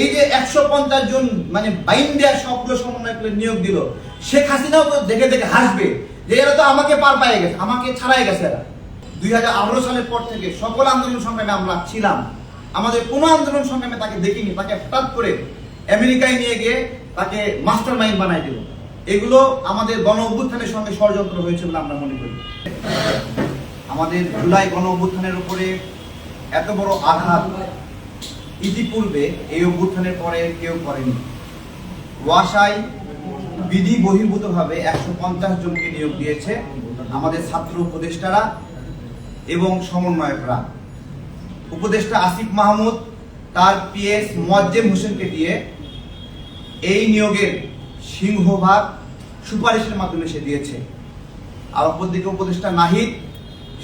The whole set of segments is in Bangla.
এই যে একশো পঞ্চাশ জন মানে বাইন দেওয়ার সবগুলো সমন্বয় করে নিয়োগ দিল, শেখ হাসিনাও তো দেখে দেখে হাসবে যে এরা তো আমাকে পার পায়ে গেছে, আমাকে ছাড়াই গেছে এরা। দুই হাজার আঠারো সালের পর থেকে সকল আন্দোলন সংগ্রামে আমরা ছিলাম। আমাদের কোনো আন্দোলন সংগ্রামে তাকে দেখিনি, তাকে হঠাৎ করে আমেরিকায় নিয়ে গিয়ে তাকে মাস্টার মাইন্ড বানাই দিল। এগুলো আমাদের গণ অভ্যুত্থানের সঙ্গে ষড়যন্ত্র হয়েছে বলে আমরা মনে করি। আমাদের জুলাই গণ অভ্যুত্থানের উপরে এত বড় আঘাত ইতিপূর্বে এই অভ্যুত্থানের পরে কেউ করেনি। ওয়াসায় বিধি বহির্ভূতভাবে একশো পঞ্চাশ জনকে নিয়োগ দিয়েছে আমাদের ছাত্র উপদেষ্টারা এবং সমন্বয়করা। উপদেষ্টা আসিফ মাহমুদ, তার পিএস মোয়াজ্জেম হোসেনকে দিয়ে এই নিয়োগের সিংহভাগ সুপারিশের মাধ্যমে সে দিয়েছে। আর অপরদিকে উপদেষ্টা নাহিদ,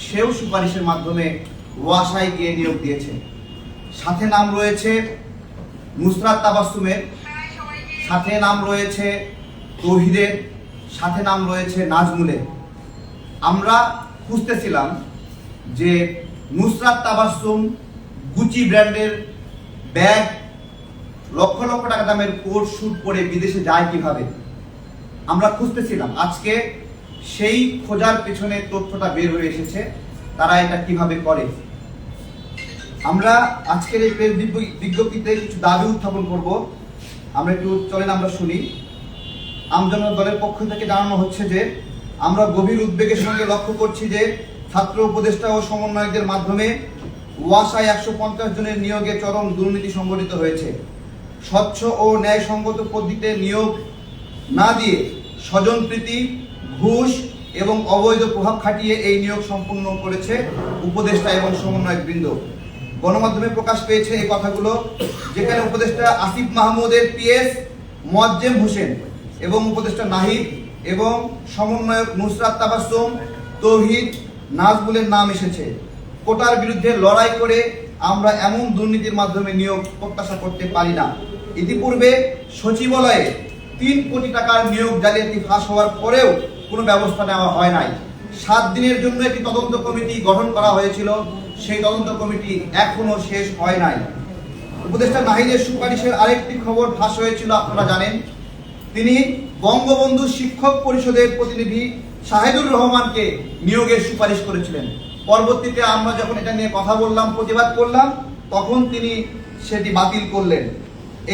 সেও সুপারিশের মাধ্যমে ওয়াসায় গিয়ে নিয়োগ দিয়েছে। সাথে নাম রয়েছে নুসরাত তাবাসুমের সাথে নাম রয়েছে তৌহিদের, সাথে নাম রয়েছে নাজমুলের। আমরা খুঁজতেছিলাম যে নুসরাত তাবাসুম গুচি ব্র্যান্ডের ব্যাগ লক্ষ লক্ষ টাকা দামের কোট শুট করে বিদেশে যায় কীভাবে? আমরা খুঁজতেছিলাম। আজকে সেই খোঁজার পেছনে তথ্যটা বের হয়ে এসেছে, তারা এটা কীভাবে করে? আমরা আজকের এই প্রেস বিজ্ঞপ্তিতে কিছু দাবি উত্থাপন করব। আমরা একটু চলেন, আমরা শুনি। আমজনতা দলের পক্ষ থেকে জানানো হচ্ছে যে, আমরা গভীর উদ্বেগের সঙ্গে লক্ষ্য করছি যে, ছাত্র উপদেষ্টা ও সমন্বয়কদের মাধ্যমে ওয়াসায় একশো পঞ্চাশ জনের নিয়োগে চরম দুর্নীতি সংঘটিত হয়েছে। স্বচ্ছ ও ন্যায়সঙ্গত পদ্ধতিতে নিয়োগ না দিয়ে স্বজনপ্রীতি ঘুষ এবং অবৈধ প্রভাব খাটিয়ে এই নিয়োগ সম্পূর্ণ করেছে উপদেষ্টা এবং সমন্বয়ক বৃন্দ গণমাধ্যমে প্রকাশ পেয়েছে এই কথাগুলো, যেখানে উপদেষ্টা আসিফ মাহমুদের পিএস মোয়াজ্জেম হোসেন এবং উপদেষ্টা নাহিদ এবং সমন্বয়ক নুসরাত তাবাসুম তৌহিদ নাজবুলের নাম এসেছে। কোটার বিরুদ্ধে লড়াই করে আমরা এমন দুর্নীতির মাধ্যমে নিয়োগ প্রত্যাশা করতে পারি না। ইতিপূর্বে সচিবালয়ে তিন কোটি টাকার নিয়োগ জালিয়াতি ফাঁস হওয়ার পরেও কোনো ব্যবস্থা নেওয়া হয় নাই। সাত দিনের জন্য একটি তদন্ত কমিটি গঠন করা হয়েছিল। সেই তদন্ত কমিটি এখনও শেষ হয় নাই। উপদেষ্টা নাহিদের সুপারিশের আরেকটি খবর ফাঁস হয়েছিল, আপনারা জানেন। তিনি বঙ্গবন্ধু শিক্ষক পরিষদের প্রতিনিধি শাহিদুর রহমানকে নিয়োগের সুপারিশ করেছিলেন। পরবর্তীতে আমরা যখন এটা নিয়ে কথা বললাম, প্রতিবাদ করলাম, তখন তিনি সেটি বাতিল করলেন।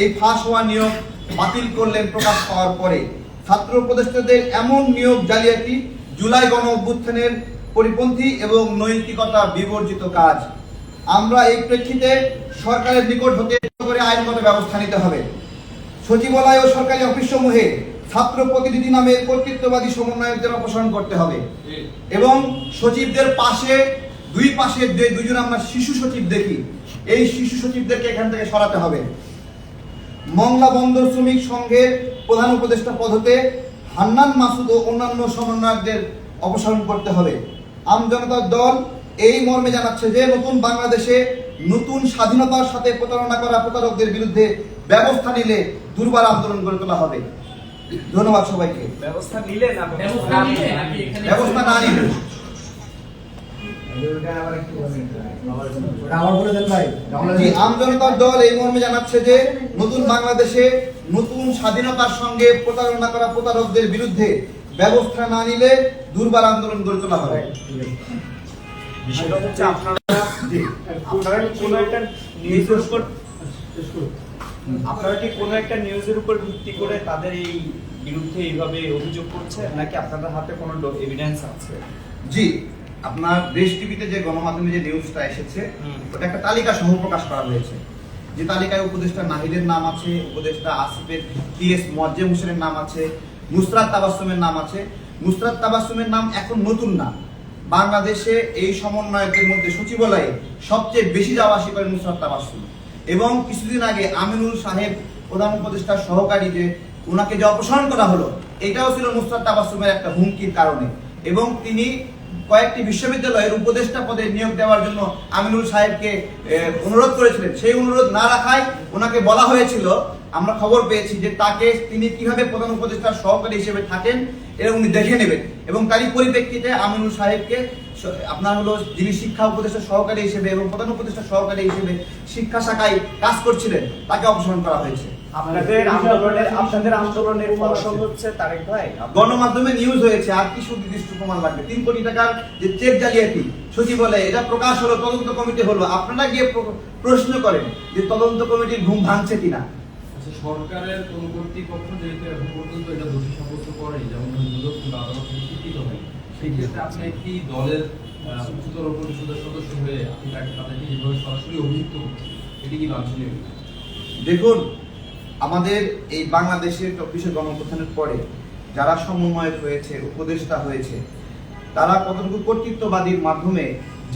এই ফাঁস হওয়া নিয়োগ বাতিল করলেন প্রকাশ পাওয়ার পরে। ছাত্র উপদেষ্টাদের এমন নিয়োগ জালিয়াতি, জুলাই গণ অভ্যুত্থানের পরিপন্থী এবং নৈতিকতা বিবর্জিত কাজ। আমরা এই প্রেক্ষিতে সরকারের নিকট হতে করে আইনগত ব্যবস্থা নিতে হবে। সচিবালয় ও সরকারি অফিসসমূহে ছাত্র প্রতিনিধি নামে কর্তৃত্ববাদী সমন্বয়কদের অপসারণ করতে হবে এবং সচিবদের পাশে, দুই পাশে যে দুজন আমরা শিশু সচিব দেখি, এই শিশু সচিবদেরকে এখান থেকে সরাতে হবে। মংলা বন্দর শ্রমিক সংঘের প্রধান উপদেষ্টা পদ হতে হান্নান মাসুদ ও অন্যান্য সমন্বয়কদের অপসারণ করতে হবে। আমজনতার দল এই মর্মে জানাচ্ছে যে নতুন বাংলাদেশে নতুন স্বাধীনতার সাথে প্রতারণা করা প্রতারকদের বিরুদ্ধে ব্যবস্থা নিলে দুর্বার আন্দোলন গড়ে তোলা হবে। ধন্যবাদ সবাইকে। ব্যবস্থা নিলেন না? ব্যবস্থা নিলে আপনি এখানে ব্যবস্থা না নিলে। আমার বলে দেন ভাই জি, আমজনতার দল এই মর্মে জানাচ্ছে যে নতুন বাংলাদেশে নতুন স্বাধীনতার সঙ্গে প্রতারণা করা প্রতারকদের বিরুদ্ধে ব্যবস্থা না নিলে দুর্বার আন্দোলন গড়ে তোলা হবে। বিষয়টা হচ্ছে আপনারা আপনারা কি কোনো একটা নিউজের উপর আপনারা কি কোনো একটা নিউজের উপর ভিত্তি করে তাদের এই বিরুদ্ধে এইভাবে অভিযোগ করছেন নাকি আপনাদের হাতে কোনো এভিডেন্স আছে? জি আপনার দেশ টিভিতে যে গণমাধ্যমে যে নিউজটা এসেছে ওটা একটা তালিকা সহ প্রকাশ করা হয়েছে। যে তালিকায় উপদেষ্টা নাহিদের নাম আছে উপদেষ্টা আসিফের টিএস মোয়াজ্জেম হোসেনের নাম আছে নুসরাত তাবাসুমের নাম আছে। নুসরাত তাবাসুমের নাম এখন নতুন না। বাংলাদেশে এই সমন্বয়কের মধ্যে সচিবালয়ে সবচেয়ে বেশি যাওয়া আসি করে নুসরাত তাবাসুম এবং কিছুদিন আগে আমিনুল সাহেব প্রধান উপদেষ্টার সহকারী যে ওনাকে যে অপসারণ করা হলো, এটাও ছিল নুসরাত তাবাসুমের একটা হুমকির কারণে। এবং তিনি কয়েকটি বিশ্ববিদ্যালয়ের উপদেষ্টা পদে নিয়োগ দেওয়ার জন্য আমিনুল সাহেবকে অনুরোধ করেছিলেন। সেই অনুরোধ না রাখায় ওনাকে বলা হয়েছিল আমরা খবর পেয়েছি যে তাকে তিনি কীভাবে প্রধান উপদেষ্টার সহকারী হিসেবে থাকেন এটা উনি দেখে নেবেন। এবং তারই পরিপ্রেক্ষিতে আমিনুল সাহেবকে আপনার হলো যিনি শিক্ষা উপদেষ্টা সহকারী হিসেবে এবং প্রধান উপদেষ্টা সহকারী হিসেবে শিক্ষা শাখায় কাজ করছিলেন তাকে অপসারণ করা হয়েছে। আপনাদের আন্দোলনের আপনাদের আন্দোলনের ফসল হচ্ছে তারেক ভাই। গণমাধ্যমে নিউজ হয়েছে আর কি সুনির্দিষ্ট প্রমাণ লাগবে? তিন কোটি টাকার যে চেক জালিয়াতি সচিবালয়ে এটা প্রকাশ হলো তদন্ত কমিটি হলো। আপনারা গিয়ে প্রশ্ন করেন যে তদন্ত কমিটির ঘুম ভাঙছে কিনা। সরকারের কোন কর্তৃপক্ষ যেহেতু এখন পর্যন্ত এটা দোষী সাব্যস্ত করেনি যেমন দুদক কিংবা আদালত স্বীকৃত হয়নি সেই ক্ষেত্রে আপনি একটি দলের উচ্চতর পরিষদের সদস্য হয়ে আপনি তাকে তাদেরকে যেভাবে সরাসরি অভিযুক্ত এটি কি বাঞ্ছনীয় দেখুন আমাদের এই বাংলাদেশের চব্বিশে গণপ্রথানের পরে যারা সমন্বয়ক হয়েছে উপদেষ্টা হয়েছে তারা কতটুকু কর্তৃত্ববাদীর মাধ্যমে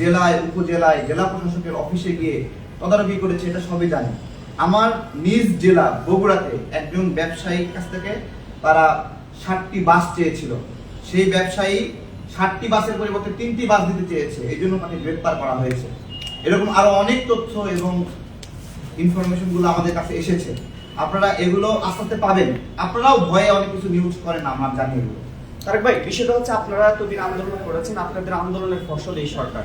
জেলায় উপজেলায় জেলা প্রশাসকের অফিসে গিয়ে তদারকি করেছে এটা সবই জানি। আমার নিজ জেলা বগুড়াতে একজন ব্যবসায়ীর কাছ থেকে তারা ষাটটি বাস চেয়েছিল। সেই ব্যবসায়ী ষাটটি বাসের পরিবর্তে তিনটি বাস দিতে চেয়েছে। এই জন্য তাকে গ্রেপ্তার করা হয়েছে। এরকম আরও অনেক তথ্য এবং ইনফরমেশনগুলো আমাদের কাছে এসেছে। আপনারা এগুলো আস্তে আস্তে পাবেন। আপনারাও ভয়ে অনেক কিছু নিউজ করেন আমার জানি এগুলো তারেক ভাই, বিষয়টা হচ্ছে আপনারা এতদিন আন্দোলন করেছেন, আপনাদের আন্দোলনের ফসল এই সরকার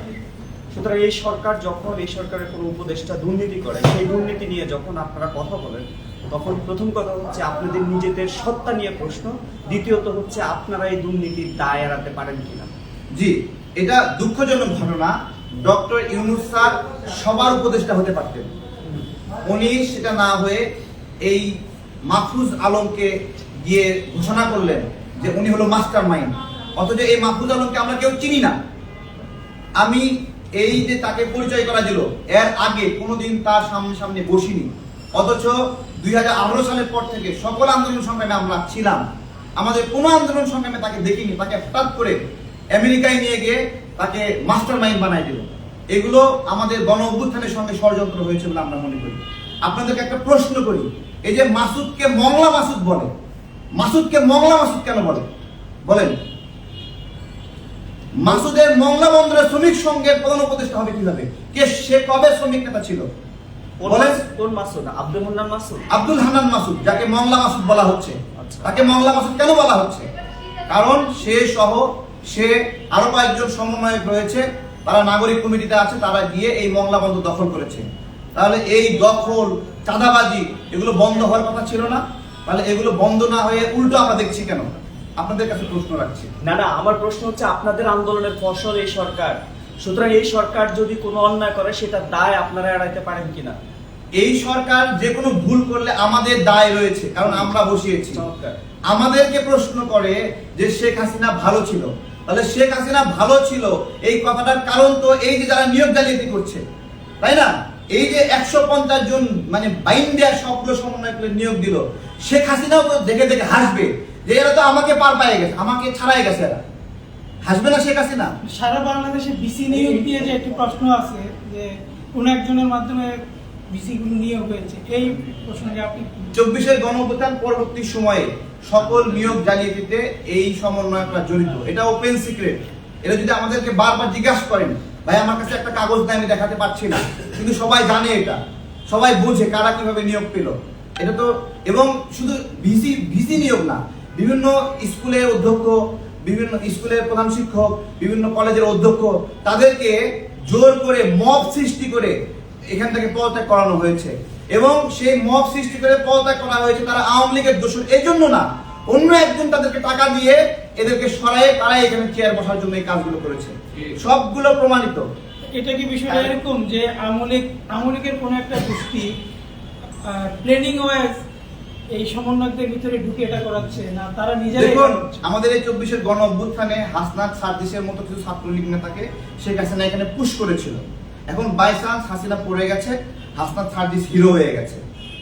সুতরাং এই সরকার যখন, এই সরকারের কোনো উপদেষ্টা দুর্নীতি করে, সেই দুর্নীতি নিয়ে যখন আপনারা কথা বলেন, তখন প্রথম কথা হচ্ছে আপনাদের নিজেদের সত্তা নিয়ে প্রশ্ন। দ্বিতীয়ত হচ্ছে আপনারা এই দুর্নীতির দায় এড়াতে পারেন কিনা। জি, এটা দুঃখজনক ঘটনা। ডক্টর ইউনুস স্যার সবার উপদেষ্টা হতে পারতেন। উনি সেটা না হয়ে এই মাহফুজ আলমকে গিয়ে ঘোষণা করলেন যে উনি হলো মাস্টার মাইন্ড অথচ এই মাহফুজ আলমকে আমরা কেউ চিনি না। আমি এই যে তাকে পরিচয় করা দিল, এর আগে কোনোদিন তার সামনে সামনে বসিনি। অথচ দুই হাজার সালের পর থেকে সকল আন্দোলন সংগ্রামে আমরা ছিলাম। আমাদের কোনো আন্দোলন সংগ্রামে তাকে দেখিনি, তাকে হঠাৎ করে আমেরিকায় নিয়ে গিয়ে তাকে মাস্টার মাইন্ড বানাই দিল। এগুলো আমাদের গণ অভ্যুত্থানের সঙ্গে ষড়যন্ত্র হয়েছে বলে আমরা মনে করি। আপনাদেরকে একটা প্রশ্ন করি, এই যে মাসুদকে মংলা মাসুদ বলে, মাসুদকে মংলা মাসুদ কেন বলে? বলেন। মাসুদের মংলা বন্দরের শ্রমিক সংঘের প্রধান উপদেষ্টা হবে কীভাবে? কে সে কবে শ্রমিক নেতা ছিল? বলেন। কোন মাসুদ? আব্দুল হান্নান মাসুদ? আব্দুল হান্নান মাসুদ যাকে মংলা মাসুদ বলা হচ্ছে। আচ্ছা। তাকে মংলা মাসুদ কেন বলা হচ্ছে? কারণ সে সহ সে আরও কয়েকজন সমন্বয়ক রয়েছে তারা নাগরিক কমিটিতে আছে তারা গিয়ে এই মংলা বন্দর দখল করেছে। তাহলে এই দখল চাঁদাবাজি এগুলো বন্ধ হওয়ার কথা ছিল না? তাহলে এগুলো বন্ধ না হয়ে উল্টো আমরা দেখছি কেন? আপনাদের কাছে প্রশ্ন রাখছি। না না আমার প্রশ্ন হচ্ছে আপনাদের আন্দোলনের ফসল এই সরকার। সুতরাং এই সরকার যদি কোনো অন্যায় করে সেটা দায় আপনারা এড়াইতে পারেন কিনা? এই সরকার যে কোনো ভুল করলে আমাদের দায় রয়েছে কারণ আমরা বসিয়েছি। আমাদেরকে প্রশ্ন করে যে শেখ হাসিনা ভালো ছিল। তাহলে শেখ হাসিনা ভালো ছিল এই কথাটার কারণ তো এই যে যারা নিয়োগ জালিয়াতি করছে তাই না? এই যে একশো পঞ্চাশ জন মানে বাইন দেওয়া সবগুলো সমন্বয় করে নিয়োগ দিল শেখ হাসিনাও তো দেখে দেখে হাসবে। যে এরা তো আমাকে পার পায়ে গেছে আমাকে ছাড়াই গেছে এরা। হাসবে না শেখ হাসিনা? সারা বাংলাদেশে বিসি নিয়োগ দিয়ে যে একটি প্রশ্ন আছে যে কোন একজনের মাধ্যমে বিসি গুলো নিয়োগ হয়েছে এই প্রশ্নকে আপনি চব্বিশের গণঅভ্যুত্থান পরবর্তী সময়ে সকল নিয়োগ জালিয়াতিতে এই সমন্বয়করা জড়িত। এটা ওপেন সিক্রেট এটা যদি আমাদেরকে বারবার জিজ্ঞাসা করেন ভাই আমার কাছে একটা কাগজ নাই আমি দেখাতে পারছি না। কিন্তু সবাই জানে এটা। সবাই বোঝে কারা কীভাবে নিয়োগ পেল। এটা তো এবং শুধু ভিসি ভিসি নিয়োগ না বিভিন্ন স্কুলের অধ্যক্ষ, বিভিন্ন স্কুলের প্রধান শিক্ষক, বিভিন্ন কলেজের অধ্যক্ষ, তাদেরকে জোর করে মব সৃষ্টি করে এখান থেকে পদত্যাগ করানো হয়েছে। এবং সেই মব সৃষ্টি করে পদত্যাগ করা হয়েছে তারা আওয়ামী লীগের দোষর। এই জন্য না, অন্য একজন তাদেরকে টাকা দিয়ে এদেরকে সরায়ে তারাই এখানে চেয়ার বসার জন্য এই কাজগুলো করেছে। সবগুলো প্রমাণিত। এটা কি বিষয়টা এরকম যে আমলিক আমলিকের কোন একটা গোষ্ঠী প্ল্যানিং ওয়াইজ এই সমন্বয়কদের ভিতরে ঢুকে এটা করাচ্ছে না তারা নিজেরাই দেখুন আমাদের এই চব্বিশের গণ অভ্যুত্থানে হাসনাত সার্দিসের মতো কিছু ছাত্রলীগ নেতাকে শেখ হাসিনা এখানে পুশ করেছিল। এখন বাই চান্স হাসিনা পড়ে গেছে হাসনাত সার্দিস হিরো হয়ে গেছে।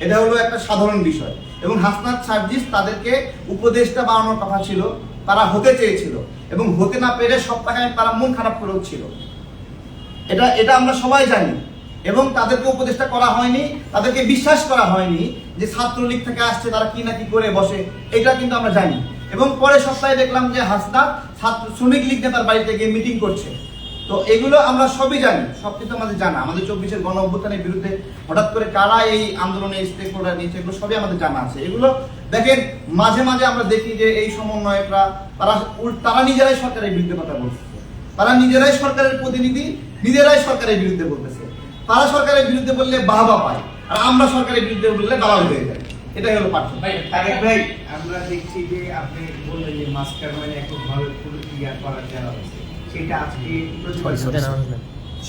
এটা হলো একটা সাধারণ বিষয়। এবং হাসনাত সার্জিস তাদেরকে উপদেষ্টা বানানোর কথা ছিল তারা হতে চেয়েছিল। এবং হতে না পেরে সব টাকায় তারা মন খারাপ করেও ছিল। এটা এটা আমরা সবাই জানি। এবং তাদেরকে উপদেষ্টা করা হয়নি, তাদেরকে বিশ্বাস করা হয়নি যে ছাত্রলীগ থেকে আসছে, তারা কি না কি করে বসে, এটা কিন্তু আমরা জানি। এবং পরে সপ্তাহে দেখলাম যে হাসনা ছাত্র, শ্রমিক লীগ নেতার বাড়িতে গিয়ে মিটিং করছে। তো এগুলো আমরা সবই জানি, সব কিছু আমাদের জানা। আমাদের চব্বিশের গণ অভ্যুত্থানের বিরুদ্ধে হঠাৎ করে কারা এই আন্দোলনে স্টেক হোল্ডার নিয়েছে, এগুলো সবই আমাদের জানা আছে। এগুলো দেখেন, মাঝে মাঝে আমরা দেখি যে এই সমন্বয়করা, তারা তারা নিজেরাই সরকারের বিরুদ্ধে কথা বলছে তারা নিজেরাই সরকারের প্রতিনিধি, নিজেরাই সরকারের বিরুদ্ধে বলতেছে। তারা সরকারের বিরুদ্ধে বললে বাহবা পায় আর আমরা সরকারের বিরুদ্ধে বললে দালাল হয়ে যায়। এটাই হলো পার্থক্য। ভাই তারেক ভাই আমরা দেখছি যে আপনি বললেন যে মাস্টার মানে এককভাবে পুরো ক্লিয়ার করার দেওয়া হয়েছে। সেটা আজকে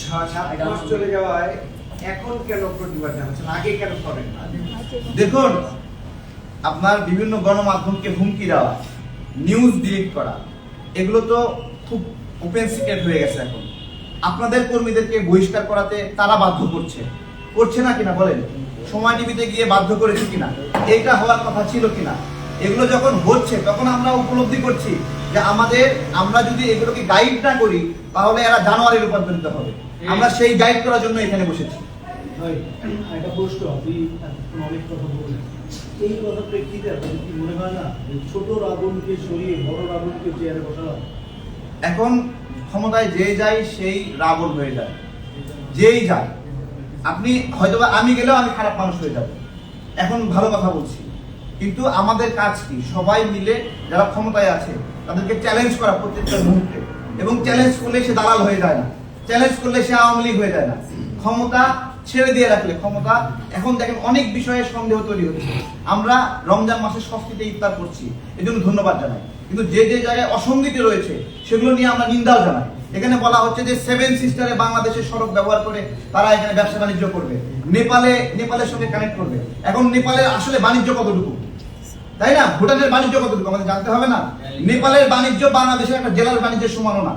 সাত মাস চলে যাওয়ায় এখন কেন প্রতিবাদ জানাচ্ছেন? আগে কেন করেন না? দেখুন আপনার বিভিন্ন গণমাধ্যমকে হুমকি দেওয়া নিউজ ডিলিট করা এগুলো তো খুব ওপেন সিক্রেট হয়ে গেছে এখন। আপনাদের কর্মীদেরকে বহিষ্কার করাতে তারা বাধ্য করছে। করছে না কিনা বলেন? সময় টিভিতে গিয়ে বাধ্য করেছে কিনা? এইটা হওয়ার কথা ছিল কিনা? এগুলো যখন হচ্ছে তখন আমরা উপলব্ধি করছি যে আমাদের আমরা যদি এগুলোকে গাইড না করি তাহলে এরা জানুয়ারি রূপান্তরিত হবে। আমরা সেই গাইড করার জন্য এখানে বসেছি। একটা প্রশ্ন আপনি অনেক কথা বললেন। এই কথা প্রেক্ষিতে আপনাদের কি মনে হয় না ছোট রাবণকে সরিয়ে বড় রাবণকে চেয়ারে বসানো এখন ক্ষমতায় যে যায় সেই রাবণ হয়ে যায়। যেই যায় আপনি হয়তোবা আমি গেলেও আমি খারাপ মানুষ হয়ে যাব। এখন ভালো কথা বলছি। কিন্তু আমাদের কাজ কি? সবাই মিলে যারা ক্ষমতায় আছে, তাদেরকে চ্যালেঞ্জ করা প্রত্যেকটা মুহূর্তে। এবং চ্যালেঞ্জ করলে সে দালাল হয়ে যায় না। চ্যালেঞ্জ করলে সে আওয়ামী লীগ হয়ে যায় না। ক্ষমতা ছেড়ে দিয়ে রাখলে ক্ষমতা, এখন দেখেন অনেক বিষয়ে সন্দেহ তৈরি হচ্ছে। আমরা রমজান মাসের স্বস্তিতে ইফতার করছি। এই জন্য ধন্যবাদ জানাই। কিন্তু যে যে জায়গায় অসঙ্গতি রয়েছে, সেগুলো নিয়ে আমরা নিন্দাও জানাই। এখানে বলা হচ্ছে যে সেভেন সিস্টারে বাংলাদেশের সড়ক ব্যবহার করে তারা এখানে ব্যবসা বাণিজ্য করবে। নেপালে, নেপালের সঙ্গে কানেক্ট করবে। এখন নেপালের আসলে বাণিজ্য কতটুকু? তাই না? ভুটানের বাণিজ্য কতটুকু? আমাদের জানতে হবে না। নেপালের বাণিজ্য বাংলাদেশের একটা জেলার বাণিজ্যের সমানও না।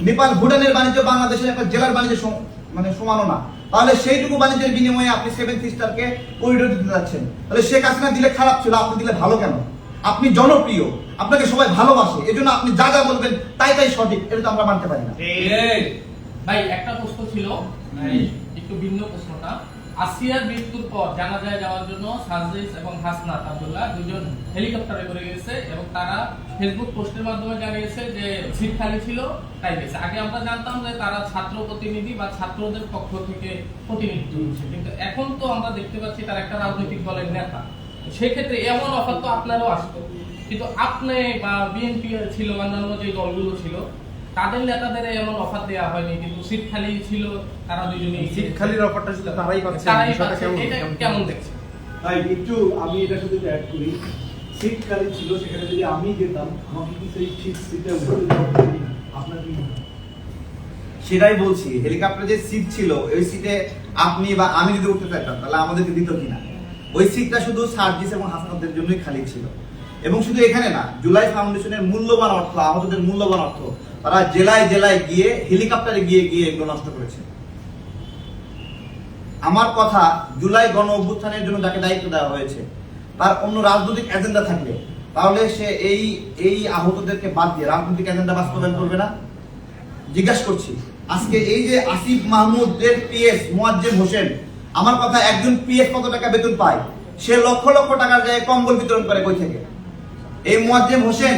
নেপাল, ভুটানের বাণিজ্য বাংলাদেশের একটা জেলার বাণিজ্যের সম- মানে সমানও না। তাহলে সেইটুকু বাণিজ্যের বিনিময়ে আপনি সেভেন সিস্টারকে করিডোর দিতে যাচ্ছেন। তাহলে শেখ হাসিনা দিলে খারাপ ছিল, আপনি দিলে ভালো কেন? আপনি জনপ্রিয় আপনাকে সবাই ভালোবাসে এজন্য আপনি যা যা বলবেন তাই তাই সঠিক এটা তো আমরা মানতে পারি না। ভাই একটা প্রশ্ন ছিল একটু ভিন্ন প্রশ্নটা। আসিয়ার মৃত্যুর পর জানা যায় যাওয়ার জন্য সাজরিস এবং হাসনাত আব্দুল্লাহ দুজন হেলিকপ্টারে করে গেছে এবং তারা ফেসবুক পোস্টের মাধ্যমে জানিয়েছে যে সিট খালি ছিল তাই গেছে। আগে আমরা জানতাম যে তারা ছাত্র প্রতিনিধি বা ছাত্রদের পক্ষ থেকে প্রতিনিধিত্ব করছে। কিন্তু এখন তো আমরা দেখতে পাচ্ছি তারা একটা রাজনৈতিক দলের নেতা। সেক্ষেত্রে এমন অফার তো আপনারও আসতো। কিন্তু আপনি বা বিএনপি ছিল অন্যান্য যে দলগুলো ছিল তাদের নেতাদের এমন অফার দেওয়া হয়নি কিন্তু সিট খালি ছিল তারা দুজনেই সিট খালির অফারটা শুধু তারাই পাচ্ছে তারাই বিষয়টা পাচ্ছে। কেমন? এটা কেমন? কেমন দেখছে ভাই একটু আমি এটা শুধু অ্যাড করি। সিট খালি ছিল সেখানে যদি আমি যেতাম আমাকে কি সেই সিট সিটে উঠে আপনার কি সেটাই বলছি হেলিকপ্টারে যে সিট ছিল ওই সিটে আপনি বা আমি যদি উঠতে চাইতাম তাহলে আমাদেরকে দিত কিনা? ওই সিটটা শুধু সার্জিস এবং হাসনাদের জন্যই খালি ছিল। এবং শুধু এখানে না, জুলাই ফাউন্ডেশনের মূল্যবান অর্থ, আহতদের মূল্যবান অর্থ, তারা জেলায় জেলায় গিয়ে, হেলিকপ্টারে গিয়ে গিয়ে এগুলো নষ্ট করেছে। আমার কথা জুলাই গণ অভ্যুত্থানের জন্য যাকে দায়িত্ব দেওয়া হয়েছে, তার অন্য রাজনৈতিক এজেন্ডা থাকলে তাহলে সে এই এই আহতদেরকে বাদ দিয়ে রাজনৈতিক এজেন্ডা বাস্তবায়ন করবে না? জিজ্ঞাসা করছি, আজকে এই যে আসিফ মাহমুদের পিএস মোয়াজ্জেম হোসেন আমার কথা একজন পিএস কত টাকা বেতন পায়? সে লক্ষ লক্ষ টাকার জায়গায় কম্বল বিতরণ করে কই থেকে? এই মোয়াজ্জেম হোসেন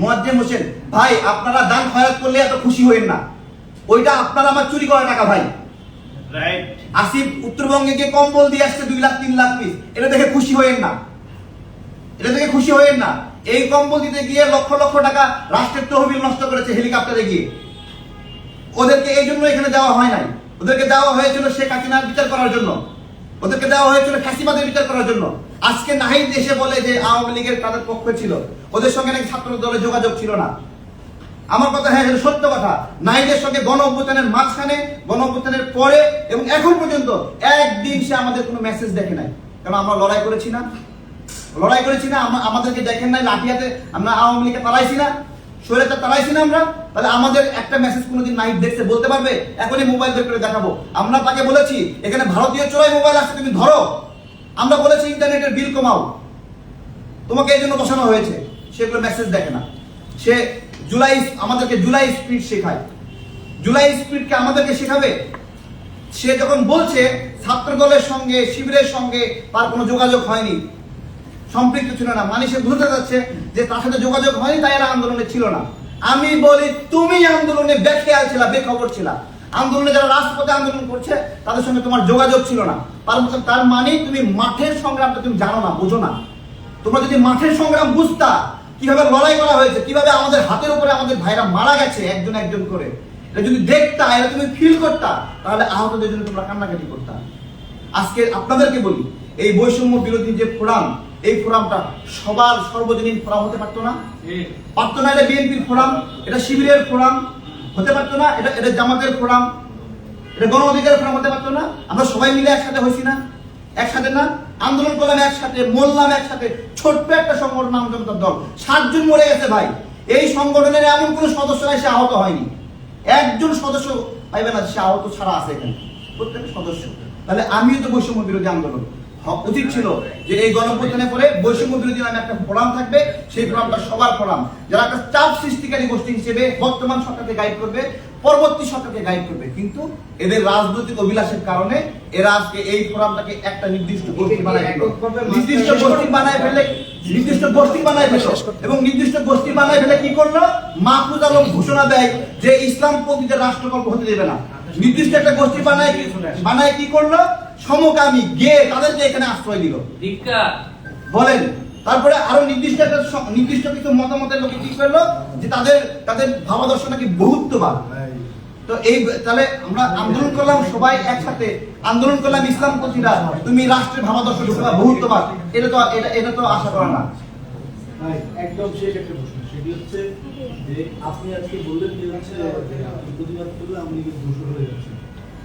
মোয়াজ্জেম হোসেন ভাই আপনারা দান খয়রাত করলে এত খুশি হইেন না। ওইটা আপনারা আমার চুরি করা টাকা ভাই। আসিফ উত্তরবঙ্গে গিয়ে কম্বল দিয়ে আসছে দুই লাখ তিন লাখ পিস এটা দেখে খুশি হইেন না। এটা দেখে খুশি হইেন না। এই কম্বল দিতে গিয়ে লক্ষ লক্ষ টাকা রাষ্ট্রের তহবিল নষ্ট করেছে হেলিকপ্টারে গিয়ে। ওদেরকে এই জন্য এখানে দেওয়া হয় নাই। ওদেরকে দেওয়া হয়েছিল শেখ হাসিনার বিচার করার জন্য। ওদেরকে দেওয়া হয়েছিল ফ্যাসিবাদের বিচার করার জন্য। আজকে নাহিদ এসে বলে যে আওয়ামী লীগের তাদের পক্ষে ছিল। ওদের সঙ্গে নাকি ছাত্র দলের যোগাযোগ ছিল না। আমার কথা হ্যাঁ সত্য কথা। নাহিদের সঙ্গে গণ অভ্যুত্থানের মাঝখানে, গণ অভ্যুত্থানের পরে এবং এখন পর্যন্ত একদিন সে আমাদের কোনো মেসেজ দেখে নাই। কারণ আমরা লড়াই করেছি না? লড়াই করেছি না? আমাদেরকে দেখেন নাই লাঠিয়াতে? আমরা আওয়ামী লীগকে তাড়াইছি না? শরীরটা তাড়াইছি না আমরা, তাহলে আমাদের একটা মেসেজ কোনোদিন নাইট দেখছে, বলতে পারবে? এখনই মোবাইল বের করে দেখাবো। আমরা তাকে বলেছি, এখানে ভারতীয় চোরাই মোবাইল আসছে তুমি ধরো। আমরা বলেছি, ইন্টারনেটের বিল কমাও। তোমাকে এই জন্য বসানো হয়েছে। সেগুলো মেসেজ দেখে না। সে জুলাই, আমাদেরকে জুলাই স্পিড শেখায়। জুলাই স্পিডকে আমাদেরকে শেখাবে? সে যখন বলছে ছাত্র দলের সঙ্গে, শিবিরের সঙ্গে তার কোনো যোগাযোগ হয়নি। সম্পৃক্ত ছিল না। মানে সে বুঝতে যাচ্ছে যে তার সাথে যোগাযোগ হয়নি, তাই এরা আন্দোলনে ছিল না। আমি বলি, তুমি আন্দোলনে বেখেয়াল ছিলা, বেখবর ছিলা। আন্দোলনে যারা রাজপথে আন্দোলন করছে, তাদের সঙ্গে তোমার যোগাযোগ ছিল না। তার মানে তুমি মাঠের সংগ্রামটা তুমি জানো না, বুঝো না। তোমরা যদি মাঠের সংগ্রাম বুঝতা, কীভাবে লড়াই করা হয়েছে, কীভাবে আমাদের হাতের উপরে আমাদের ভাইরা মারা গেছে একজন একজন করে, এটা যদি দেখতা, এটা তুমি ফিল করতা, তাহলে আহতদের জন্য তোমরা কান্নাকাটি করতা। আজকে আপনাদেরকে বলি, এই বৈষম্য বিরোধী যে ফোরাম এই ফোরামটা সবার সর্বজনীন ফোরাম হতে পারতো না। পারতো না এটা বিএনপির ফোরাম এটা শিবিরের ফোরাম হতে পারতো না এটা এটা জামাতের ফোরাম এটা গণ অধিকারের ফোরাম হতে পারতো না। আমরা সবাই মিলে একসাথে হয়েছি না একসাথে না। আন্দোলন করলাম একসাথে মরলাম একসাথে। ছোট্ট একটা সংগঠন নাম জনতার দল। সাতজন মরে গেছে ভাই। এই সংগঠনের এমন কোনো সদস্য নাই সে আহত হয়নি। একজন সদস্য পাইবে না সে আহত ছাড়া আছে এখানে। প্রত্যেকটা সদস্য। তাহলে আমিও তো বৈষম্য বিরোধী আন্দোলন। উচিত ছিল যে এই গণপ্রদানের পরে বৈষম্য বিরোধী নামে একটা ফোরাম থাকবে সেই ফোরামটা সবার ফোরাম। যারা একটা চাপ সৃষ্টিকারী গোষ্ঠী হিসেবে বর্তমান সরকারকে গাইড করবে পরবর্তী সরকারকে গাইড করবে। কিন্তু এদের রাজনৈতিক অভিলাষের কারণে এরা আজকে এই ফোরামটাকে একটা নির্দিষ্ট গোষ্ঠী বানায়। নির্দিষ্ট গোষ্ঠী বানায় ফেলে নির্দিষ্ট গোষ্ঠী বানায় ফেলল। এবং নির্দিষ্ট গোষ্ঠী বানায় ফেলে কি করল? মাহফুজ আলম ঘোষণা দেয় যে ইসলামপন্থীদের রাষ্ট্রকল্প হতে দেবে না। নির্দিষ্ট একটা গোষ্ঠী বানায় কি বানায় কি করল? সমকামী গে তাদেরকে এখানে আশ্রয় দিল। বলেন। তারপরে আরও নির্দিষ্ট একটা নির্দিষ্ট কিছু মতামতের লোকে কি করল? যে তাদের তাদের ভাবাদর্শ নাকি বহুত্ববাদ। তো এই তাহলে আমরা আন্দোলন করলাম সবাই একসাথে। আন্দোলন করলাম ইসলাম ইসলামপন্থীরা তুমি রাষ্ট্রের ভাবাদর্শ বহুত্ববাদ। এটা তো এটা এটা তো আশা করা না। একদম শেষ একটা প্রশ্ন। সেটি হচ্ছে যে, আপনি আজকে বললেন যে হচ্ছে আপনি প্রতিবাদ করলে আমি দোষর হয়ে যাচ্ছে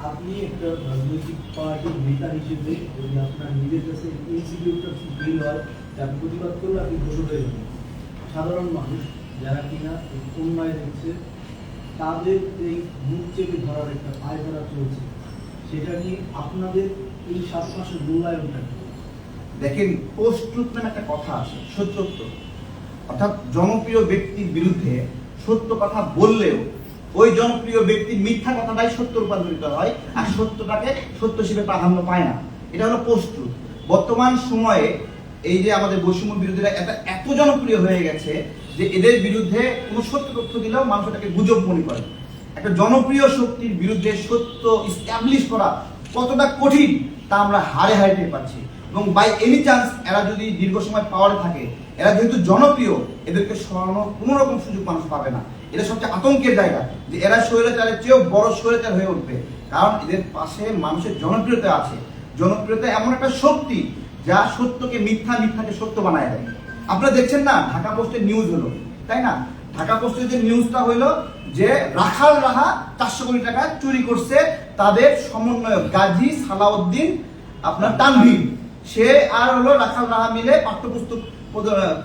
আপনি একটা রাজনৈতিক পার্টির নেতা হিসেবে যদি আপনার নিজের কাছে ইনসিকিউরিটি ফিল হয়, যে আপনি প্রতিবাদ করলে আপনি দোষর হয়ে যাবেন। সাধারণ মানুষ যারা কিনা অন্যায় দেখছে, তাদের এই মুখ চেপে ধরার একটা পায় ধরা চলছে। সেটা নিয়ে আপনাদের এই সাত মাসের মূল্যায়নটা? দেখেন পোস্ট ট্রুথ নামে একটা কথা আছে, সত্যত্ব। অর্থাৎ জনপ্রিয় ব্যক্তির বিরুদ্ধে সত্য কথা বললেও ওই জনপ্রিয় ব্যক্তির মিথ্যা কথাটাই সত্য রূপান্তরিত হয় আর সত্যটাকে সত্য হিসেবে প্রাধান্য পায় না। এটা হলো পোস্ট ট্রুথ বর্তমান সময়ে এই যে আমাদের বৈষম্য বিরোধীরা এটা এত জনপ্রিয় হয়ে গেছে যে এদের বিরুদ্ধে কোনো সত্য তথ্য দিলেও মানুষ এটাকে গুজব মনে করে। একটা জনপ্রিয় শক্তির বিরুদ্ধে সত্য ইস্টাবলিশ করা কতটা কঠিন তা আমরা হারে হারে টের পাচ্ছি। এবং বাই এনি চান্স এরা যদি দীর্ঘ সময় পাওয়ারে থাকে, এরা যেহেতু জনপ্রিয়, এদেরকে সরানোর কোনো রকম সুযোগ মানুষ পাবে না। এটা সবচেয়ে আতঙ্কের জায়গা যে এরা স্বৈরাচারের চেয়েও বড় স্বৈরাচার হয়ে উঠবে। কারণ এদের পাশে মানুষের জনপ্রিয়তা আছে। জনপ্রিয়তা এমন একটা শক্তি যা সত্যকে মিথ্যা, মিথ্যাকে সত্য বানায় দেয়। আপনারা দেখছেন না, ঢাকা পোস্টের নিউজ হলো। তাই না? ঢাকা পোস্টের যে নিউজটা হলো যে রাখাল রাহা চারশো কোটি টাকা চুরি করছে তাদের সমন্বয়ক গাজী সালাউদ্দিন, আপনার তানভীর। সে আর হলো রাখাল রাহা মিলে পাঠ্যপুস্তক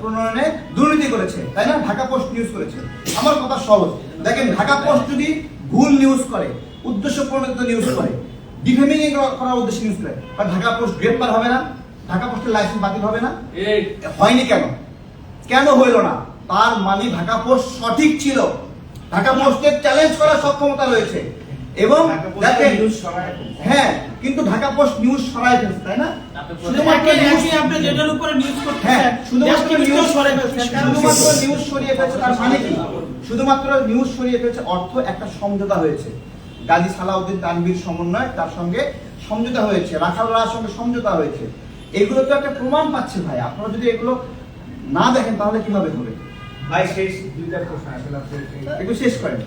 প্রণয়নে দুর্নীতি করেছে তাই না? ঢাকা পোস্ট নিউজ করেছে। আমার কথা সহজ। দেখেন ঢাকা পোস্ট যদি ভুল নিউজ করে উদ্দেশ্য প্রণোদিত নিউজ করে ডিফেমিং করার উদ্দেশ্যে নিউজ করে আর ঢাকা পোস্ট গ্রেপ্তার হবে না ঢাকা পোস্টের লাইসেন্স বাতিল হবে না। হয়নি কেন? কেন হইল না? তার মানে ঢাকা পোস্ট সঠিক ছিল। ঢাকা পোস্টের চ্যালেঞ্জ করার সক্ষমতা রয়েছে। এবং দেখেন হ্যাঁ কিন্তু ঢাকা পোস্ট নিউজ সরাই ফেলছে তাই না? শুধুমাত্র নিউজ আপনি যেটার উপরে নিউজ হ্যাঁ শুধুমাত্র নিউজ সরাই ফেলছেন। শুধুমাত্র নিউজ সরিয়ে ফেলছে তার মানে কি? শুধুমাত্র নিউজ সরিয়ে ফেলছে অর্থ একটা সমঝোতা হয়েছে। গাজী সালাউদ্দিন তানভীর সমন্বয় তার সঙ্গে সমঝোতা হয়েছে। রাখাল রায়ের সঙ্গে সমঝোতা হয়েছে। এগুলো তো একটা প্রমাণ পাচ্ছে ভাই। আপনারা যদি এগুলো না দেখেন তাহলে কীভাবে হবে? ভাই শেষ দুইটা প্রশ্ন আসলে আপনি একটু শেষ করেন।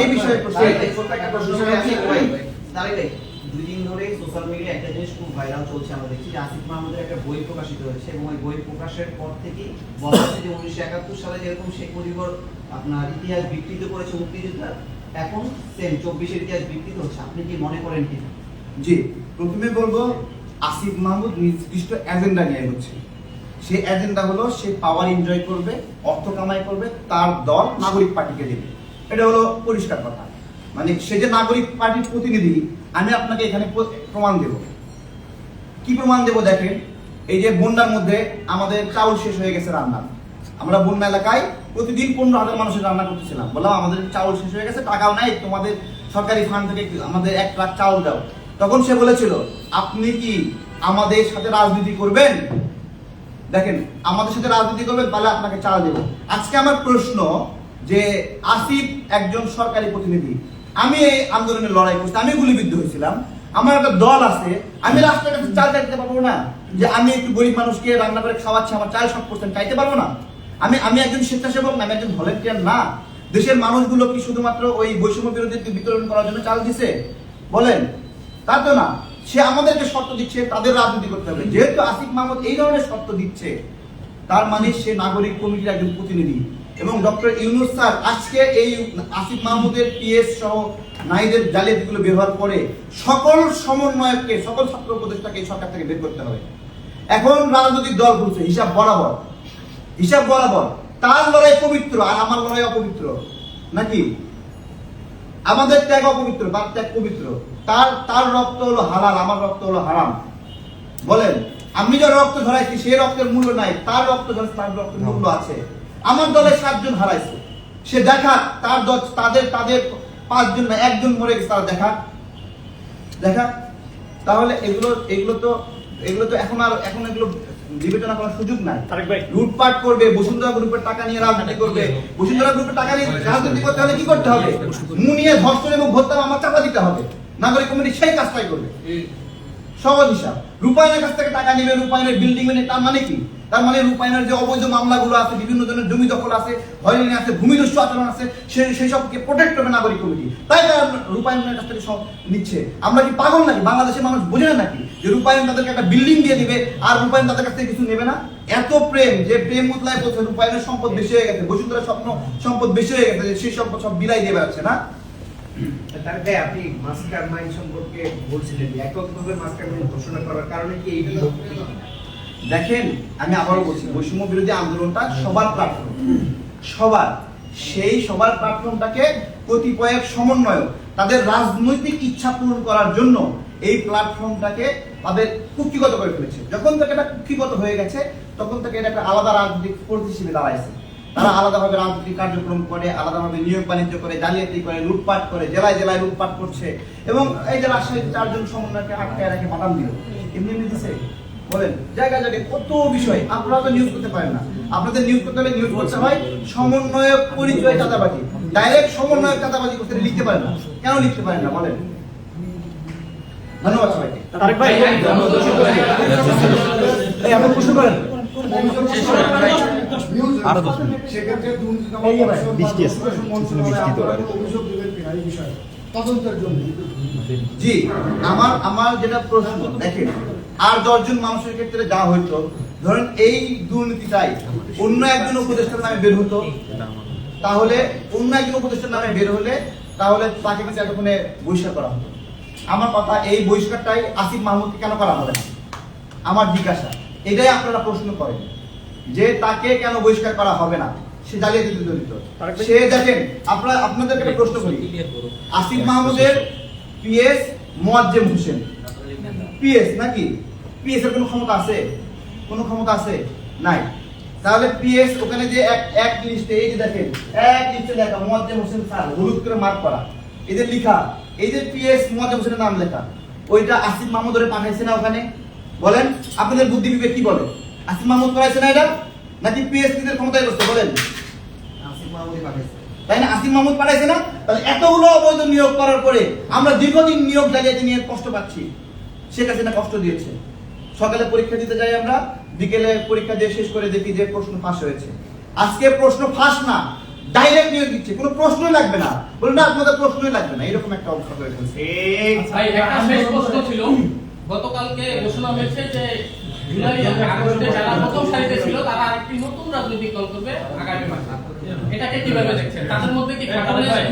এই বিষয়ে প্রশ্ন ভাই, ভাই, ছোট্ট একটা প্রশ্ন আছে, আছে, ভাই। ভাই, তাহলে দুই দিন ধরে সোশ্যাল মিডিয়ায় একটা জিনিস খুব ভাইরাল চলছে আমরা দেখছি আসিফ মাহমুদের একটা বই প্রকাশিত হয়েছে এবং ওই বই প্রকাশের পর থেকে বলা হচ্ছে যে উনিশশো একাত্তর সালে যেরকম শেখ মুজিবর আপনার ইতিহাস বিকৃত করেছে মুক্তিযোদ্ধার এখন সেম চব্বিশের ইতিহাস বিকৃত হচ্ছে। আপনি কি মনে করেন কি জি প্রথমে বলব আসিফ মাহমুদ নির্দিষ্ট এজেন্ডা নিয়ে হচ্ছে সেই এজেন্ডা হলো সে পাওয়ার এনজয় করবে, অর্থ কামাই করবে, তার দল নাগরিক পার্টিকে দেবে। এটা হলো পরিষ্কার কথা। মানে সে যে নাগরিক পার্টির প্রতিনিধি, আমি আপনাকে এখানে প্রমাণ দেব। কি প্রমাণ দেব দেখেন? এই যে বন্যার মধ্যে আমাদের চাউল শেষ হয়ে গেছে রান্না। আমরা বন্যা এলাকায় প্রতিদিন পনেরো হাজার মানুষের রান্না করতেছিলাম। বললাম, আমাদের চাউল শেষ হয়ে গেছে, টাকাও নাই, তোমাদের সরকারি ফান্ড থেকে আমাদের এক লাখ চাউল দাও। তখন সে বলেছিল, আপনি কি আমাদের সাথে রাজনীতি করবেন? দেখেন, আমাদের সাথে রাজনীতি করবেন, তাহলে আপনাকে চাল দেব। আজকে আমার প্রশ্ন যে আসিফ একজন সরকারি প্রতিনিধি। আমি এই আন্দোলনে লড়াই করছি, আমি গুলিবিদ্ধ হয়েছিলাম। আমার একটা দল আছে, আমি রাস্তার কাছে চাল চাইতে পারব না। যে আমি একটু গরিব মানুষকে রান্না করে খাওয়াচ্ছি, আমার চাল সব করছেন, চাইতে পারব না। আমি আমি একজন স্বেচ্ছাসেবক আমি একজন ভলেন্টিয়ার না। দেশের মানুষগুলো কি শুধুমাত্র ওই বৈষম্য বিরোধী বিতরণ করার জন্য চাল দিছে? বলেন, তা তো না। সে আমাদেরকে শর্ত দিচ্ছে, তাদের রাজনীতি করতে হবে। যেহেতু আসিফ মাহমুদ এই ধরনের শর্ত দিচ্ছে, তার মানে সে নাগরিক কমিটির একজন প্রতিনিধি। এবং ডক্টর ইউনুস স্যার, আজকে এই আসিফ মাহমুদের পিএস সহ নাইদের জালিয়াতিগুলো ব্যবহার করে সকল সমন্বয়ককে, সকল ছাত্র উপদেষ্টাকে সরকার থেকে বের করতে হবে। এখন রাজনৈতিক দল বলছে, হিসাব বরাবর। হিসাব বরাবর। তার লড়াই পবিত্র, আর আমার লড়াই অপবিত্র। নাকি? আমাদের ত্যাগ অপবিত্র তার ত্যাগ পবিত্র। তার তার রক্ত হলো হালাল আমার রক্ত হলো হারাম। বলেন আমি যে রক্ত ধরাইছি সেই রক্তের মূল্য নাই তার রক্ত ধরাইছে তার রক্তের মূল্য আছে। আমার দলে সাতজন হারাইছে। সে দেখা তার তাদের তাদের পাঁচজন না একজন মরে গেছে তার দেখা দেখা তাহলে এগুলো এগুলো তো এগুলো তো এখন আর এখন এগুলো বিবেচনা করার সুযোগ নাই। তারেক ভাই। লুটপাট করবে বসুন্ধরা গ্রুপের টাকা নিয়ে রাজনীতি করবে। বসুন্ধরা গ্রুপের টাকা নিয়ে রাজনীতি করতে হলে কি করতে হবে? মুনিয়ে ধর্ষণ এবং হত্যা আমার চাপা দিতে হবে। নাগরিক কমিটি সেই কাজটাই করবে। সহজ হিসাব। রূপায়ণের কাছ থেকে টাকা নেবে রূপায়ণের বিল্ডিং মেনে তার মানে কি? তার মানে রূপায়ণের যে অবৈধ মামলাগুলো আছে বিভিন্ন ধরনের জমি দখল আছে হয়রানি আছে ভূমিদস্যু আচরণ আছে সেই সেই সবকে প্রোটেক্ট করবে নাগরিক কমিটি। তাই তারা রূপায়ণের কাছ থেকে সব নিচ্ছে। আমরা কি পাগল নাকি? বাংলাদেশের মানুষ বোঝে না নাকি যে রূপায়ণ তাদেরকে একটা বিল্ডিং দিয়ে দিবে আর রূপায়ণ তাদের কাছ থেকে কিছু নেবে না? এত প্রেম যে প্রেম মুতলায় বলছে রূপায়ণের সম্পদ বেশি হয়ে গেছে বসুন্ধরা স্বপ্ন সম্পদ বেশি হয়ে গেছে সেই সম্পদ সব বিলাই দিয়ে বেড়াচ্ছে না? তার আপনি মাস্টার মাইন্ড সম্পর্কে বলছিলেন এককভাবে মাস্টার মাইন্ড ঘোষণা করার কারণে কি এই বিভক্তি দেখেন, আমি আবারও বলছি, বৈষম্য বিরোধী আন্দোলনটা সবার প্ল্যাটফর্ম সবার, সেই সবার প্ল্যাটফর্মটাকে কতিপয়েক সমন্বয় তাদের রাজনৈতিক ইচ্ছা পূরণ করার জন্য এই প্ল্যাটফর্মটাকে তাদের কুক্ষিগত করে ফেলেছে। যখন থেকে এটা কুক্ষিগত হয়ে গেছে, তখন থেকে এটা একটা আলাদা রাজনৈতিক ফোর্স হিসেবে দাঁড়াইছে। তারা আলাদাভাবে রাজনৈতিক কার্যক্রম করে আলাদাভাবে নিয়োগ বাণিজ্য করে জালিয়াতি করে লুটপাট করে জেলায় জেলায় লুটপাট করছে। এবং এই যে রাজশাহী চারজন সমন্বয়কে আটকায় রেখে বাদাম দিল। এমনি এমনি দিছে। বলেন জায়গায় জায়গায় কত বিষয় আপনারা তো নিউজ করতে পারেন না। আপনাদের নিউজ করতে হলে নিউজ করতে হয় সমন্বয়ক পরিচয় চাঁদাবাজি। ডাইরেক্ট সমন্বয়ক চাঁদাবাজি করতে লিখতে পারেন না। কেন লিখতে পারেন না? বলেন। ধন্যবাদ সবাইকে। তারেক ভাই এই আপনি প্রশ্ন করেন। আরও বৃষ্টি আছে। জি আমার আমার যেটা প্রশ্ন দেখেন আর দশজন মানুষের ক্ষেত্রে যা হইতো ধরেন এই দুর্নীতিটাই অন্য একজন উপদেষ্টার নামে বের হতো তাহলে অন্য একজন উপদেষ্টার নামে বের হলে তাহলে তাকে কিন্তু এতক্ষণে বহিষ্কার করা হতো। আমার কথা এই বহিষ্কারটাই আসিফ মাহমুদকে কেন করা হবে না? আমার জিজ্ঞাসা। এটাই আপনারা প্রশ্ন করেন। যে তাকে কেন বহিষ্কার করা হবে না? সে জালিয়াতিতে জড়িত। সে দেখেন আপনারা আপনাদেরকে একটা প্রশ্ন করি। আসিফ মাহমুদের পিএস মোয়াজ্জেম হোসেন। পিএস নাকি? পিএস এর কোনো ক্ষমতা আছে? কোনো ক্ষমতা আছে? নাই। তাহলে পিএস ওখানে যে এক এক লিস্টে এই যে দেখেন এক লিস্টে লেখা মোয়াজ্জেম হোসেন স্যার হলুদ করে মার্ক করা। এদের লেখা এই যে পিএস মোয়াজ্জেম হোসেনের নাম লেখা ওইটা আসিফ মাহমুদরে পাঠাইছে না ওখানে? বলেন আপনাদের বুদ্ধি বিবেক কি বলে? আসিফ মাহমুদ করাইছে না এটা? নাকি ক্ষমতায় বলেন। আসিফ মাহমুদই পাঠাইছে। তাই না? আসিফ মাহমুদ পাঠাইছে না? তাহলে এতগুলো অবৈধ নিয়োগ করার পরে আমরা দীর্ঘদিন নিয়োগ জালিয়াতি নিয়ে কষ্ট পাচ্ছি। শেখ হাসিনা কষ্ট দিয়েছে। সকালে পরীক্ষা দিতে যাই আমরা বিকেলে পরীক্ষা দিয়ে শেষ করে দেখি যে প্রশ্ন ফাঁস হয়েছে। আজকে প্রশ্ন ফাঁস না ডাইরেক্ট নিয়োগ দিচ্ছে। কোনো প্রশ্নই লাগবে না। বলুন না আপনাদের প্রশ্নই লাগবে না। এরকম একটা অবস্থা হয়ে ফেলছে ভাই একটা শেষ প্রশ্ন ছিল। গতকালকে ঘোষণা হয়েছে যে যারা প্রথম সারিতে ছিল তারা আরেকটি নতুন রাজনৈতিক দল করবে আগামী মাসে। এটাকে কীভাবে দেখছেন? তাদের মধ্যে কি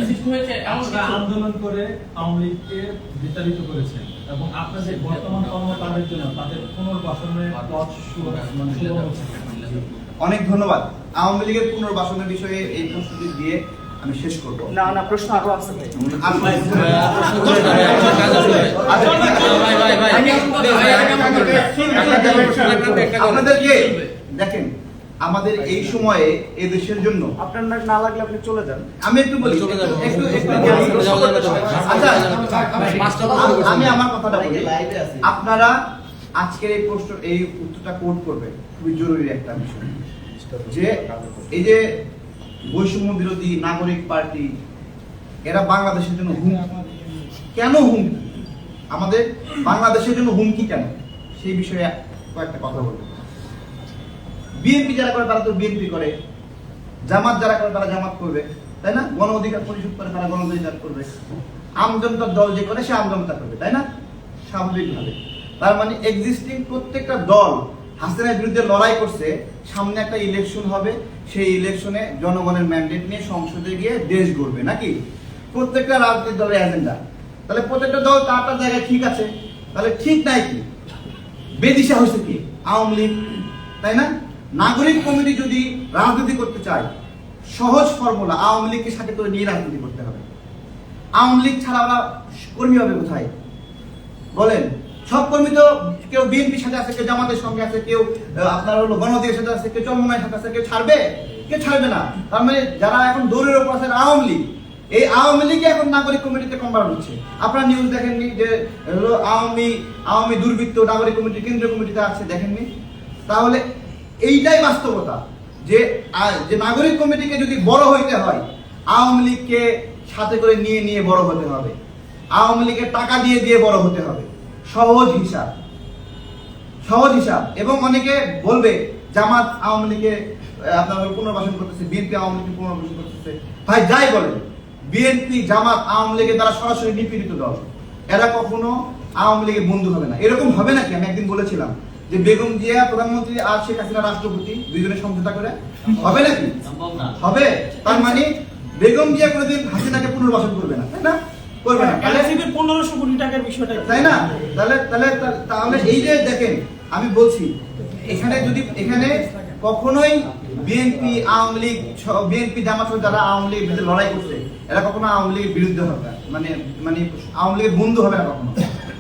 সৃষ্টি হয়েছে এমন আন্দোলন করে আওয়ামী লীগকে বিতাড়িত করেছেন এবং আপনাদের বর্তমান কর্মকাণ্ডের জন্য তাদের পুনর্বাসনের পথ মানে অনেক ধন্যবাদ। আওয়ামী লীগের পুনর্বাসনের বিষয়ে এই প্রস্তুতি দিয়ে আমি শেষ করব। না না প্রশ্ন আরও আছে ভাই। দেখেন আমাদের এই সময়ে এই দেশের জন্য আপনার না- না লাগলে আপনি চলে যান। আমি একটু বলি একটু একটু একটু আচ্ছা আমি আমার কথাটা বলি। আপনারা আজকের এই প্রশ্ন এই উত্তরটা কোট করবেন। খুবই জরুরি একটা বিষয়। যে এই যে বৈষম্য বিরোধী নাগরিক পার্টি, এরা বাংলাদেশের জন্য হুমকি কেন হুমকি আমাদের বাংলাদেশের জন্য হুমকি কেন? সেই বিষয়ে কয়েকটা কথা বলব। বিএনপি যারা করে তারা তো বিএনপি করে। জামাত যারা করে তারা জামাত করবে, তাই না? গণ অধিকার পরিষদ করে তারা গণ অধিকার করবে। আমজনতার দল যে করে, সে আমজনতা করবে, তাই না? স্বাভাবিকভাবে। তার মানে এক্সিস্টিং প্রত্যেকটা দল হাসিনার বিরুদ্ধে লড়াই করছে সামনে একটা ইলেকশন হবে, সেই ইলেকশনে জনগণের ম্যান্ডেট নিয়ে সংসদে গিয়ে দেশ গড়বে, নাকি? প্রত্যেকটা রাজনৈতিক দলের এজেন্ডা তাহলে প্রত্যেকটা দল তার তার জায়গায় ঠিক আছে, তাহলে ঠিক নাই কি? বেদিশা হয়েছে কি? আওয়ামী লীগ, তাই না? নাগরিক কমিটি যদি রাজনীতি করতে চায়, সহজ ফর্মুলা আওয়ামী লীগকে সাথে করে নিয়ে রাজনীতি করতে হবে। আওয়ামী লীগ ছাড়া ওরা কর্মী হবে কোথায়? বলেন। সব কর্মী তো কেউ বিএনপির সাথে আছে, কেউ জামাতের সঙ্গে আছে, কেউ আপনার হলো গণতির সাথে আছে, কেউ চন্মনায়ের সাথে আছে, কেউ ছাড়বে? কেউ ছাড়বে না। তার মানে যারা এখন দৌড়ের ওপর আছেন আওয়ামী লীগ। এই আওয়ামী লীগে এখন নাগরিক কমিটিতে কনভার্ট হচ্ছে। আপনারা নিউজ দেখেননি যে আওয়ামী আওয়ামী দুর্বৃত্ত নাগরিক কমিটি, কেন্দ্রীয় কমিটিতে আছে, দেখেননি? তাহলে এইটাই বাস্তবতা যে যে নাগরিক কমিটিকে যদি বড় হইতে হয়, আওয়ামী লীগকে সাথে করে নিয়ে নিয়ে বড় হতে হবে। আওয়ামী লীগের টাকা দিয়ে দিয়ে বড় হতে হবে। সহজ হিসাব। সহজ হিসাব। এবং অনেকে বলবে জামাত আওয়ামী লীগে আপনার পুনর্বাসন করতেছে বিএনপি আওয়ামী লীগকে পুনর্বাসন করতেছে। ভাই যাই বলেন বিএনপি জামাত আওয়ামী লীগের দ্বারা সরাসরি নিপীড়িত দল এরা কখনো আওয়ামী লীগের বন্ধু হবে না। এরকম হবে নাকি? আমি একদিন বলেছিলাম যে বেগম জিয়া প্রধানমন্ত্রী আর শেখ হাসিনা রাষ্ট্রপতি দুইজনে সমঝোতা করে হবে নাকি? হবে। তার মানে বেগম জিয়া কোনোদিন হাসিনাকে পুনর্বাসন করবে না তাই না? করবে না। তাহলে এনসিপির কোটি টাকার বিষয়টা তাই না? তাহলে তাহলে তাহলে এই যে দেখেন আমি বলছি এখানে যদি এখানে কখনোই বিএনপি আওয়ামী লীগ বিএনপি জামাত যারা আওয়ামী লীগের বিরুদ্ধে লড়াই করছে এরা কখনো আওয়ামী লীগের বিরুদ্ধে হবে না। মানে মানে আওয়ামী লীগের বন্ধু হবে না কখনো।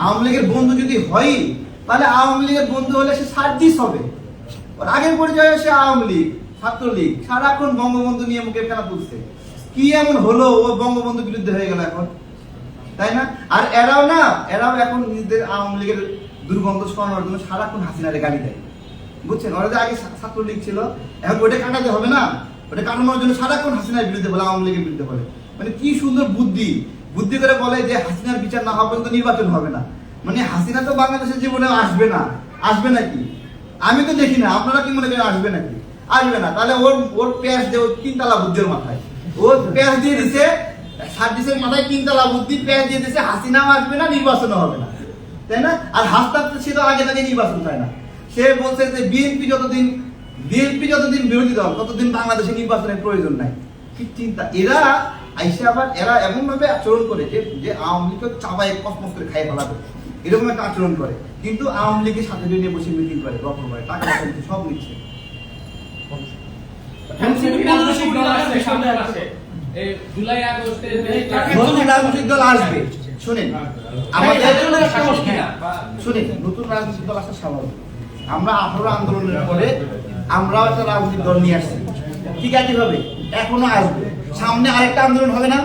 আওয়ামী লীগের বন্ধু যদি হয় তাহলে আওয়ামী লীগের বন্ধু হলে সে সার্জিস হবে। ওর আগের পর্যায়ে সে আওয়ামী লীগ ছাত্রলীগ সারাক্ষণ বঙ্গবন্ধু নিয়ে মুখে ফেলা তুলছে। কি এমন হলো ও বঙ্গবন্ধুর বিরুদ্ধে হয়ে গেল এখন? তাই না? আর এরাও না, এরাও এখন নিজেদের আওয়ামী লীগের দুর্গন্ধ সরানোর জন্য সারাক্ষণ হাসিনারে গালি দেয়। বুঝছেন? ওরা যে আগে ছাত্রলীগ ছিল, এখন ওটা কাটাতে হবে না। ওটা কাটানোর জন্য সারাক্ষণ হাসিনার বিরুদ্ধে বলে, আওয়ামী লীগের বিরুদ্ধে বলে। মানে কি সুন্দর বুদ্ধি। বুদ্ধি করে বলে যে হাসিনার বিচার না হওয়া পর্যন্ত নির্বাচন হবে না। মানে হাসিনা তো বাংলাদেশের জীবনে আসবে না। আসবে নাকি? আমি তো দেখি না। আপনারা কি মনে করেন আসবে নাকি? আসবে না। তাহলে ওর ওর পেঁয়াজ দিয়ে ওর তিনতলা বুদ্ধির মাথায়। ওর পেঁয়াজ দিয়ে দিছে সার্ভিসের মাথায় তিনতলা বুদ্ধি দিয়ে দিছে হাসিনাও আসবে না, নির্বাচনও হবে না। তাই না? আর হাসতাব তো আগে থেকে নির্বাচন না। সে বলছে যে বিএনপি যতদিন বিএনপি যতদিন বিরোধী দল, ততদিন বাংলাদেশে নির্বাচনের প্রয়োজন নাই। কি চিন্তা। এরা আইসে আবার, এরা এমন ভাবে আচরণ করে যে যে আওয়ামী লীগকে চাপায় কসমস করে খাই ফেলাবে। এরকম একটা আচরণ করে। কিন্তু আওয়ামী লীগের সাথে নিয়ে বসে মিটিং করে, গল্প করে, টাকা সব নিচ্ছে। জুলাই আগস্টে নতুন রাজনৈতিক দল আসবে। শুনেন আমাদের শুনেন নতুন রাজনৈতিক দল আসা স্বাভাবিক। আমরা আঠারো আন্দোলনের পরে আমরাও একটা রাজনৈতিক দল নিয়ে আসছি। ঠিক আছে ভাবে এখনও আসবে। সামনে আরেকটা আন্দোলন হবে না?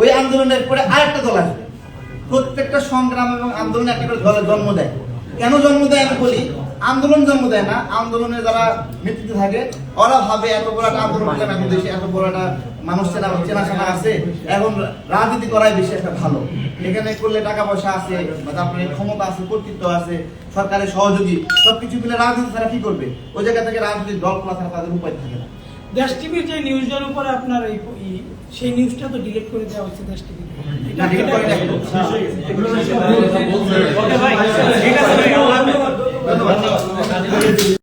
ওই আন্দোলনের পরে আরেকটা দল আসবে। প্রত্যেকটা সংগ্রাম এবং আন্দোলন একটা করে দলের জন্ম দেয়। কেন জন্ম দেয় আমি বলি? আন্দোলন জন্ম দেয় না। আন্দোলনে যারা নেতৃত্বে থাকে ওরা ভাবে এত বড় একটা আন্দোলন করলাম এখন দেশে এত বড় একটা মানুষ চেনা চেনাশোনা আছে। এখন রাজনীতি করাই বেশি একটা ভালো। এখানে করলে টাকা পয়সা আছে বা তারপরে ক্ষমতা আছে কর্তৃত্ব আছে সরকারের সহযোগী সবকিছু মিলে রাজনীতি তারা কি করবে? ওই জায়গা থেকে রাজনীতির দল খোলা ছাড়া তাদের উপায় থাকে না। দেশ টিভির যে নিউজটার উপরে আপনার এই সেই নিউজটা তো ডিলিট করে দেওয়া হচ্ছে দেশ টিভি করে দেয়। 何ができる?